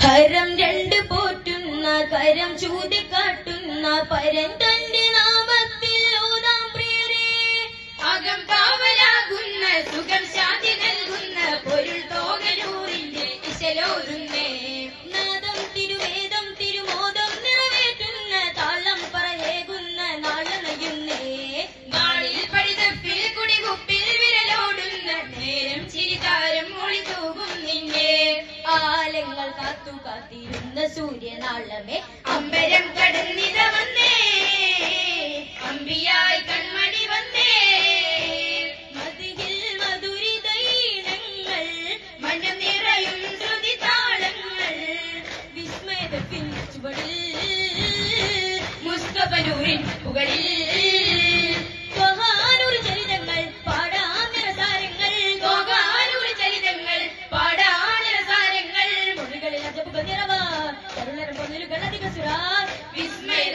ഹരം രണ്ട് പോറ്റുന്ന കരം ചൂതിക്കാട്ടുന്ന പരൻ തന്റെ നാമത്തിൽ ഓതാം പ്രിയരെ. അകം പാവലാകുന്ന സുഖം ശാതി നൽകുന്ന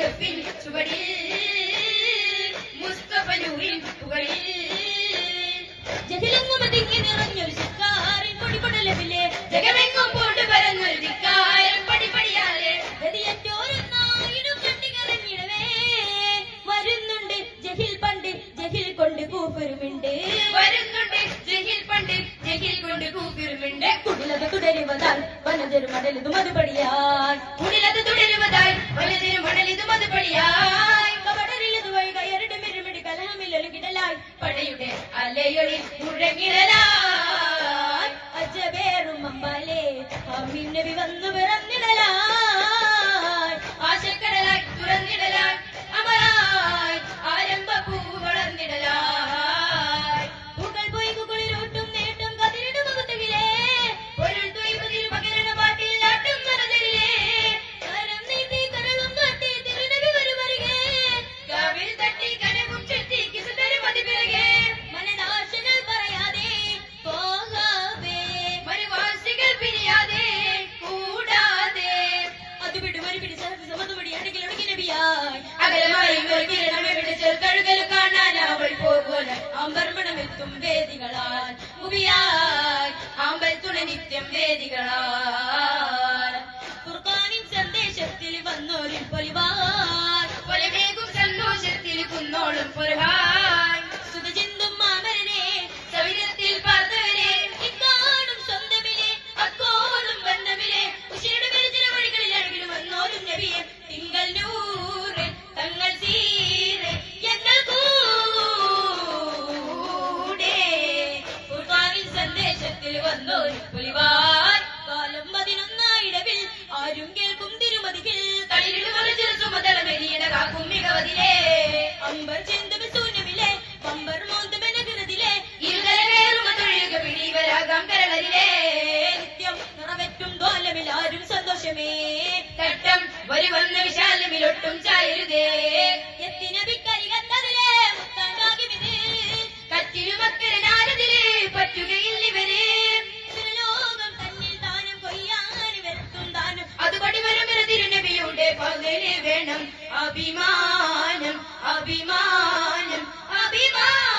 വെളുപ്പിൻ ചുവടിൽ മുസ്തഫ നൂറിൻ പുകളിൽ ജതിലങ്ങുമതിങ്ങി നിറഞ്ഞൊരു മമ്പാലേ അമ്മിന്നബി വന്നു പിറന്നിടലാ. ഒട്ടും ചായരുതേ എത്തിന ലോകം തന്നിൽ ദാനം ദാനം. അതുപടി വേണം. അഭിമാനം അഭിമാനം അഭിമാനം.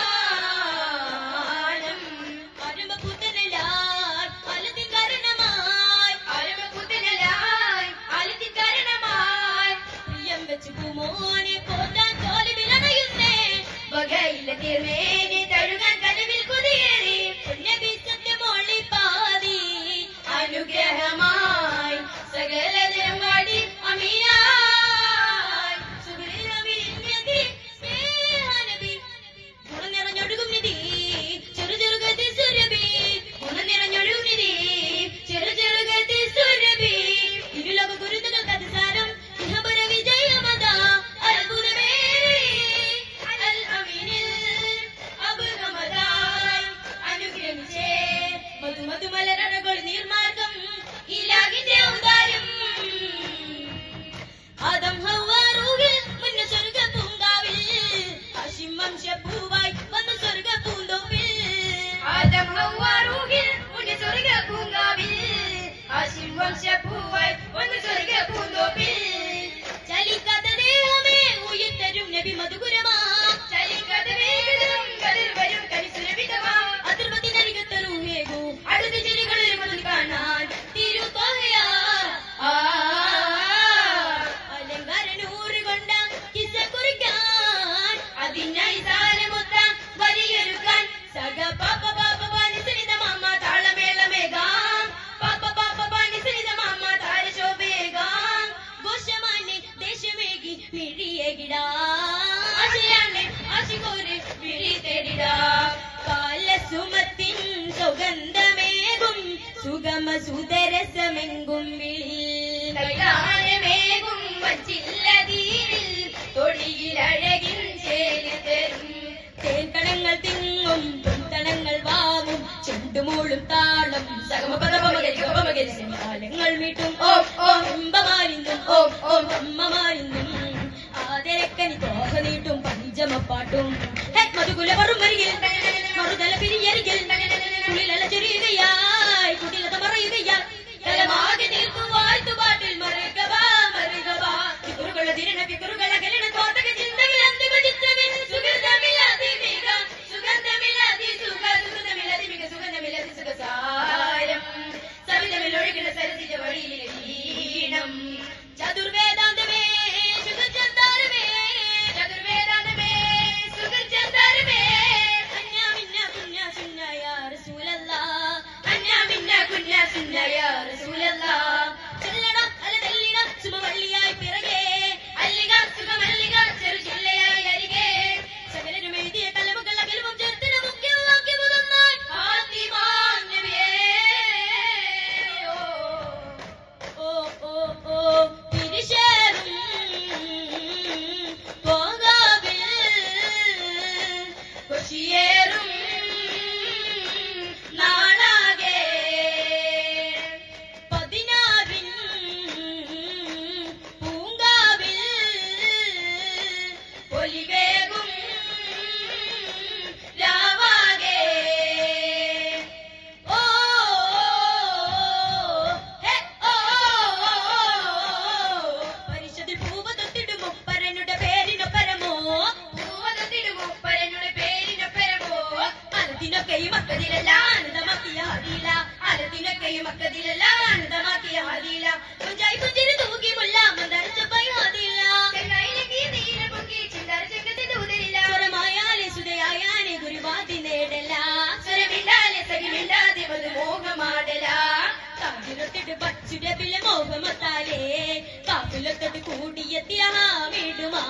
കാഞ്ചത് കൂടിയ ത്യാവിടുമാ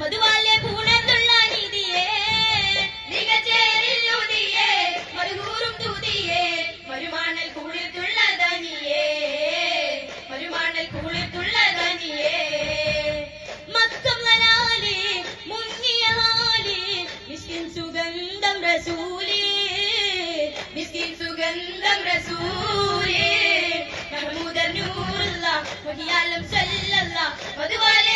മധുവാലെ പൂണെന്നുള്ള നീതിയേ നികച്ചേരില്ലുതിയേ മുടിയാലും ചൊല്ലല്ല. അതുപോലെ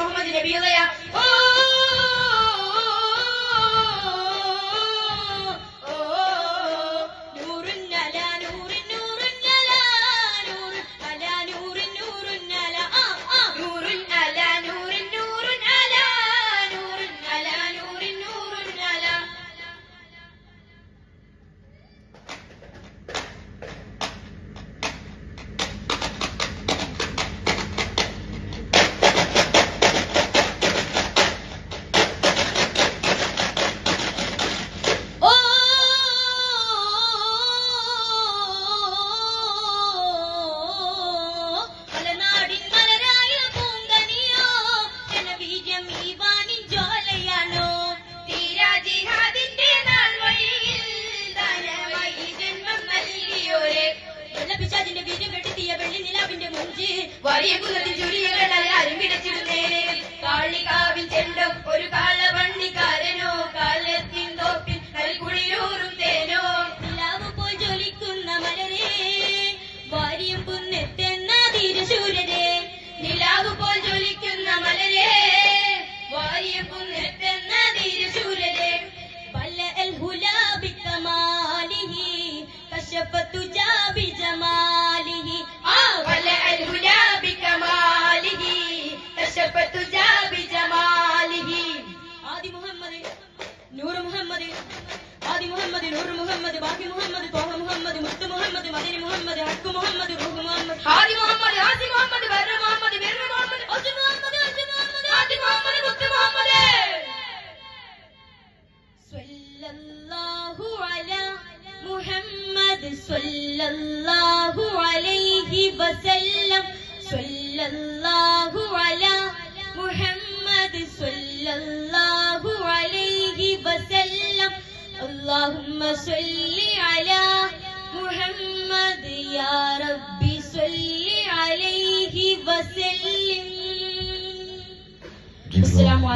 Kamu mau 呀 വെള്ളത്തിന്റെ വീര്യം വെട്ടിയ വെള്ളി നിലാവിന്റെ മൂഞ്ചി. വലിയ കുലത്തിൽ ചുരികളായി അരുമിടച്ചിടുന്നേ കാളികാവിൽ ചെണ്ടും ഒരു കാളവൺ മുഹമ്മദ് ബാക്കി മുഹമ്മദ് തോഹ മുഹമ്മദ് മുത്ത് മുഹമ്മദ് മദിനി മുഹമ്മദ് ഹക്ക് മുഹമ്മദ് റൂഹ് മുഹമ്മദ്. ഹാദി മുഹമ്മദ് ഹാസി മുഹമ്മദ് ബർര മുഹമ്മദ് ബിർര മുഹമ്മദ് ഒത്ത് മുഹമ്മദ് ഒത്ത് മുഹമ്മദ് ഹാദി മുഹമ്മദ് മുത്ത് മുഹമ്മദ്. സ്വല്ലല്ലാഹു അലാ മുഹമ്മദ് സ്വല്ലല്ലാഹു അലൈഹി വസല്ലം. സ്വല്ലല്ലാഹു അലാ മുഹമ്മദ് സ്വല്ലല്ലാഹു اللهم صل على محمد يا ربي صل عليه وسلم. السلام عليكم.